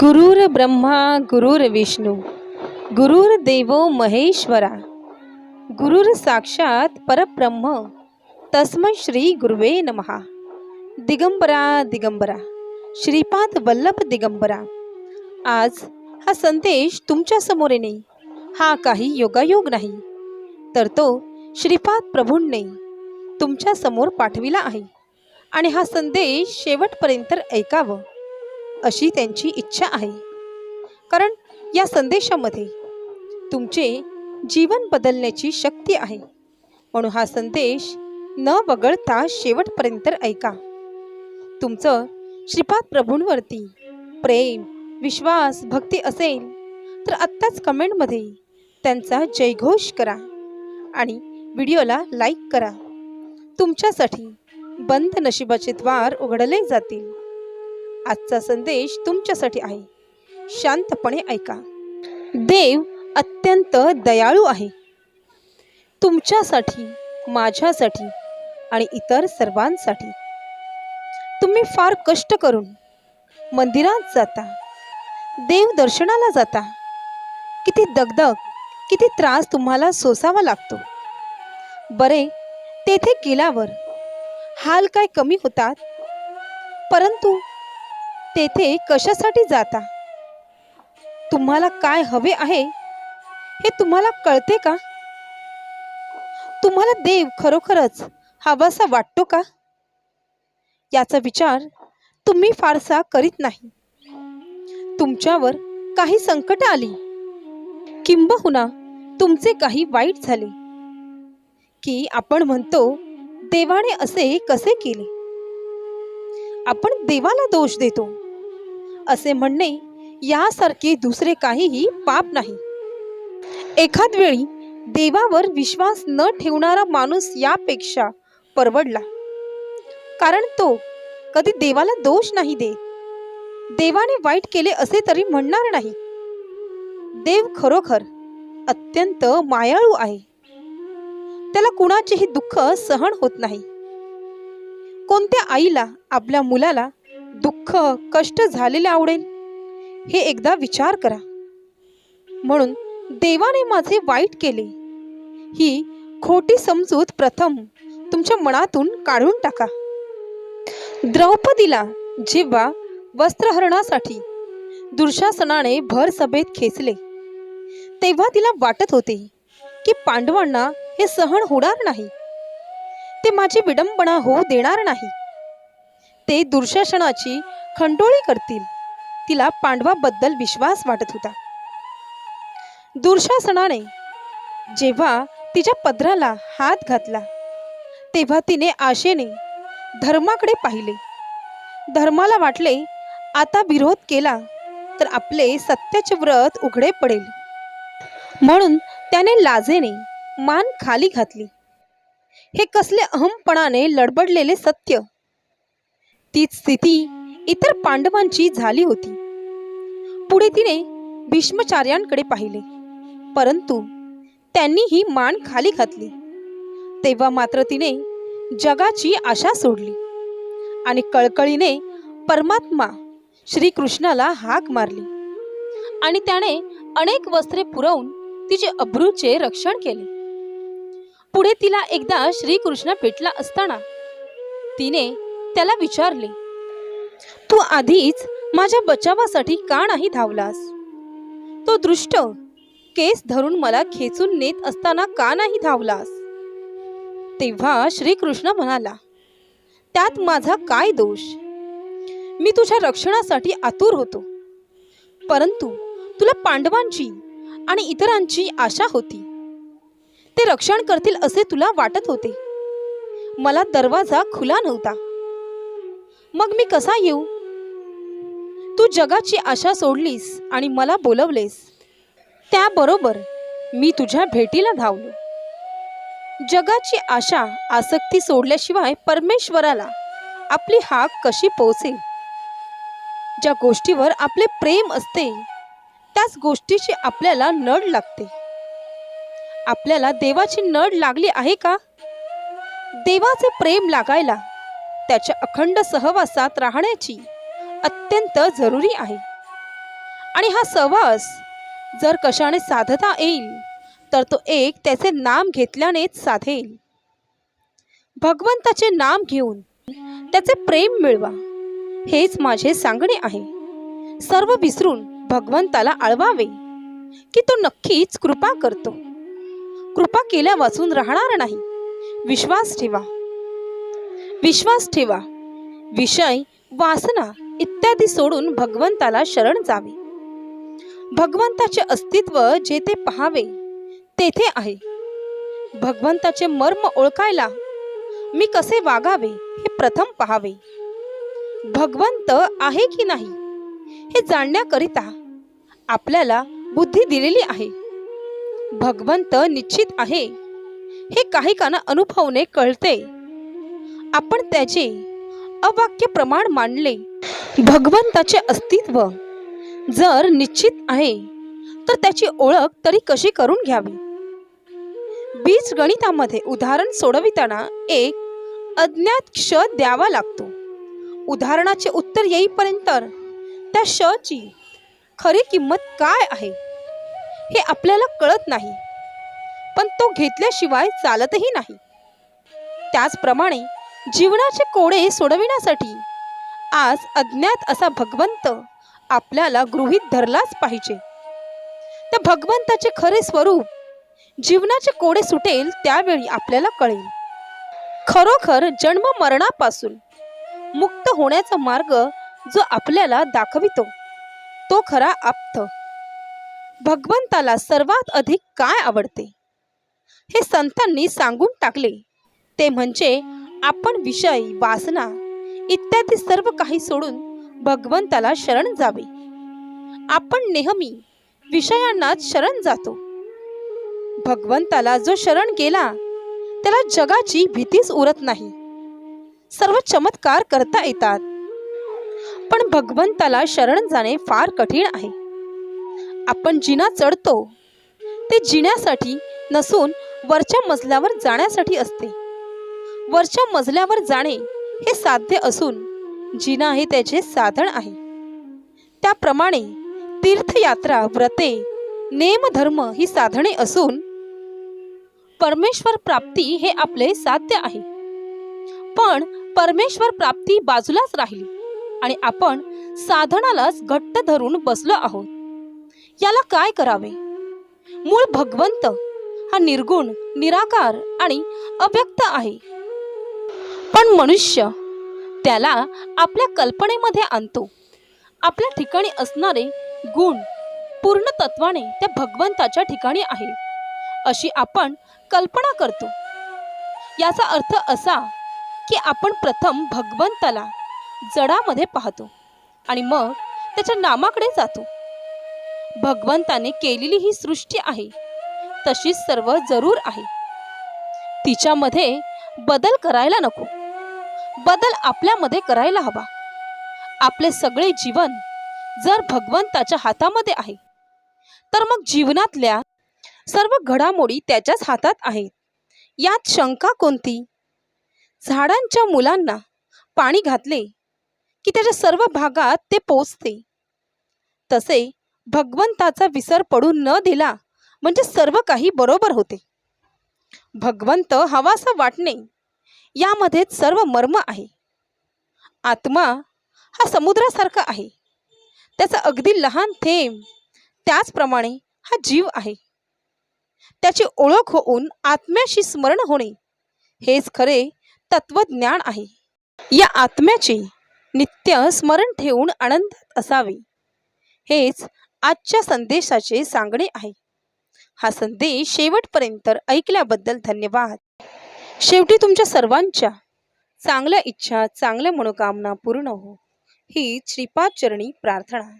गुरुर ब्रह्मा गुरुर विष्णू गुरुर देवो महेश्वरा गुरुर साक्षात परब्रह्म तस्मै श्री गुरुवे नमहा. दिगंबरा दिगंबरा श्रीपाद वल्लभ दिगंबरा. आज हा संदेश तुमच्यासमोर येणे हा काही योगायोग नाही तर तो श्रीपाद प्रभूंनी तुमच्यासमोर पाठविला आहे. आणि हा संदेश शेवटपर्यंत ऐकावं. अशी त्यांची इच्छा आहे. कारण या संदेशामध्ये तुमचे जीवन बदलण्याची शक्ती आहे. म्हणून हा संदेश न वगळता शेवटपर्यंत ऐका. तुमचं श्रीपाद प्रभूंवरती प्रेम विश्वास भक्ती असेल तर आत्ताच कमेंटमध्ये त्यांचा जयघोष करा आणि व्हिडिओला लाईक करा. तुमच्यासाठी बंद नशिबाचे द्वार उघडले जातील. आजचा संदेश तुमच्यासाठी आहे. शांतपणे ऐका. देव अत्यंत दयाळू आहे. तुमच्यासाठी माझ्यासाठी आणि इतर सर्वांसाठी. तुम्ही फार कष्ट करून मंदिरात जाता. देव दर्शनाला जाता. किती दगदग किती त्रास तुम्हाला सोसावा लागतो. बरे तेथे गेल्यावर हाल काय कमी होतात? परंतु तेथे कशासाठी जाता? तुम्हाला काय हवे आहे? हे तुम्हाला कळते का? तुम्हाला देव खरोखरच हवासा वाटतो का? याचा विचार तुम्ही फारसा करीत नाही. तुमच्यावर काही संकट आली. किंबहुना तुमचे काही वाईट झाले. की आपण म्हणतो देवाने असे कसे केले? आपण देवाला दोष देतो. असे म्हणणे यासारखे दुसरे काहीही पाप नाही. एखाद वेळी देवावर विश्वास न ठेवणारा माणूस यापेक्षा परवडला. कारण तो कधी देवाला दोष नाही दे देवाने वाईट केले असे तरी म्हणणार नाही. देव खरोखर अत्यंत मायाळू आहे. त्याला कुणाचेही दुःख सहन होत नाही. कोणत्या आईला आपल्या मुलाला दुःख कष्ट झालेले आवडेल? हे एकदा विचार करा. म्हणून देवाने माझे वाईट केले. ही खोटी समजूत प्रथम तुमच्या मनातून काढून टाका. द्रौपदीला जेव्हा वस्त्रहरणासाठी दुर्शासनाने भर सभेत खेचले तेव्हा तिला वाटत होते की पांडवांना हे सहन होणार नाही. ते माझी विडंबना होऊ देणार नाही. ते दुर्शासनाची खंडोळी करतील. तिला पांडवाबद्दल विश्वास वाटत होता. दुर्शासनाने जेव्हा तिच्या पदराला हात घातला तेव्हा तिने आशेने धर्माकडे पाहिले. धर्माला वाटले आता विरोध केला तर आपले सत्याचे व्रत उघडे पडेल. म्हणून त्याने लाजेने मान खाली घातली. हे कसले अहमपणाने लडबडलेले सत्य! तीच स्थिती इतर पांडवांची झाली होती. पुढे तिने भीष्माचार्यांकडे पाहिले. परंतु त्यांनी ही मान खाली घातली. तेव्हा मात्र तिने जगाची आशा सोडली आणि कळकळीने परमात्मा श्रीकृष्णाला हाक मारली आणि त्याने अनेक वस्त्रे पुरवून तिचे अब्रूचे रक्षण केले. पुढे तिला एकदा श्रीकृष्ण भेटला असताना तिने त्याला विचारले तू आधीच माझ्या बचावासाठी का नाही धावलास? तो दृष्ट केस धरून मला खेचून नेत असताना का नाही धावलास? तेव्हा श्रीकृष्ण म्हणाला त्यात माझा काय दोष? मी तुझ्या रक्षणासाठी आतुर होतो परंतु तुला पांडवांची आणि इतरांची आशा होती. ते रक्षण करतील असे तुला वाटत होते. मला दरवाजा खुला नव्हता. मग मी कसा येऊ? तू जगाची आशा सोडलीस आणि मला बोलवलेस. त्याबरोबर मी तुझ्या भेटीला धावलो. जगाची आशा आसक्ती सोडल्याशिवाय परमेश्वराला आपली हाक कशी पोहोचेल? ज्या गोष्टीवर आपले प्रेम असते त्याच गोष्टीची आपल्याला नड लागते. आपल्याला देवाची नड लागली आहे का? देवाचे प्रेम लागायला त्याच्या अखंड सहवासात राहण्याची अत्यंत जरुरी आहे. आणि हा सहवास जर कशाने साधता येईल तर तो एक त्याचे नाम घेतल्यानेच साधेल. भगवंताचे नाम घेऊन त्याचे प्रेम मिळवा हेच माझे सांगणे आहे. सर्व विसरून भगवंताला आळवावे की तो नक्कीच कृपा करतो. कृपा केल्या वाचून राहणार नाही. विश्वास ठेवा. विश्वास ठेवा. विषय वासना इत्यादी सोडून भगवंताला शरण जावे. भगवंताचे अस्तित्व जेथे पहावे तेथे आहे. भगवंताचे मर्म ओळखायला मी कसे वागावे हे प्रथम पहावे. भगवंत आहे की नाही हे जाणण्याकरिता आपल्याला बुद्धी दिलेली आहे. भगवंत निश्चित आहे हे काही काना अनुभवने कळते. आपण त्याचे अवाक्य प्रमाण मानले भगवंताचे अस्तित्व जर निश्चित आहे तर त्याची ओळख तरी कशी करून घ्यावी? बीज गणितामध्ये उदाहरण सोडविताना एक अज्ञात क्ष द्यावा लागतो. उदाहरणाचे उत्तर येईपर्यंत त्या शची खरी किंमत काय आहे हे आपल्याला कळत नाही पण तो घेतल्याशिवाय चालतही नाही. त्याचप्रमाणे जीवनाचे कोडे सोडविण्यासाठी. आज अज्ञात असा भगवंत आपल्याला गृहीत धरलाच पाहिजे. त्या भगवंताचे खरे स्वरूप जीवनाचे कोडे सुटेल त्यावेळी आपल्याला कळेल. खरोखर जन्म मरणापासून मुक्त होण्याचा मार्ग जो आपल्याला दाखवितो तो खरा आप्त. भगवंताला सर्वात अधिक काय आवडते? हे संतांनी सांगून टाकले. ते म्हणजे आपण विषय वासना इत्यादी सर्व काही सोडून भगवंताला शरण जावे. आपण नेहमी विषयांनाच शरण जातो. भगवंताला जो शरण गेला त्याला जगाची भीतीच उरत नाही. सर्व चमत्कार करता येतात. पण भगवंताला शरण जाणे फार कठीण आहे. आपण जिना चढतो ते जिण्यासाठी नसून वरच्या मजल्यावर जाण्यासाठी असते. वरच्या मजल्यावर जाणे हे साध्य असून जिना हे त्याचे साधन आहे. त्याप्रमाणे तीर्थयात्रा व्रते नेमधर्म ही साधने असून परमेश्वर प्राप्ती हे आपले साध्य आहे. पण परमेश्वर प्राप्ती बाजूलाच राहिली आणि आपण साधनालाच घट्ट धरून बसलो आहोत. याला काय करावे? मूळ भगवंत हा निर्गुण निराकार आणि अव्यक्त आहे. पण मनुष्य त्याला आपल्या कल्पनेमध्ये आणतो. आपल्या ठिकाणी असणारे गुण पूर्ण तत्वाने त्या भगवंताच्या ठिकाणी आहे अशी आपण कल्पना करतो. याचा अर्थ असा की आपण प्रथम भगवंताला जडामध्ये पाहतो आणि मग त्याच्या नामाकडे जातो. भगवंताने केलेली ही सृष्टी आहे तशीच सर्व जरूर आहे. तिच्यामध्ये बदल करायला नको. बदल आपल्यामध्ये करायला हवा. आपले सगळे जीवन जर भगवंताच्या हातामध्ये आहे तर मग जीवनातल्या सर्व घडामोडी त्याच्याच हातात आहेत. यात शंका कोणती? झाडांच्या मुलांना पाणी घातले की त्याच्या सर्व भागात ते पोचते. तसे भगवंताचा विसर पडू न दिला म्हणजे सर्व काही बरोबर होते. भगवंत हवासा वाटणे यामध्येच सर्व मर्म आहे. आत्मा हा समुद्रासारखा आहे. त्याचा अगदी लहान थेंब त्याचप्रमाणे हा जीव आहे. त्याची ओळख होऊन आत्म्याशी स्मरण होणे हेच खरे तत्वज्ञान आहे. या आत्म्याचे नित्य स्मरण ठेवून आनंदात असावे हेच आजच्या संदेशाचे सांगणे आहे. हा संदेश शेवटपर्यंत ऐकल्याबद्दल धन्यवाद. शेवटी तुमच्या सर्वांच्या चांगल्या इच्छा चांगल्या मनोकामना पूर्ण हो. ही श्रीपाद चरणी प्रार्थना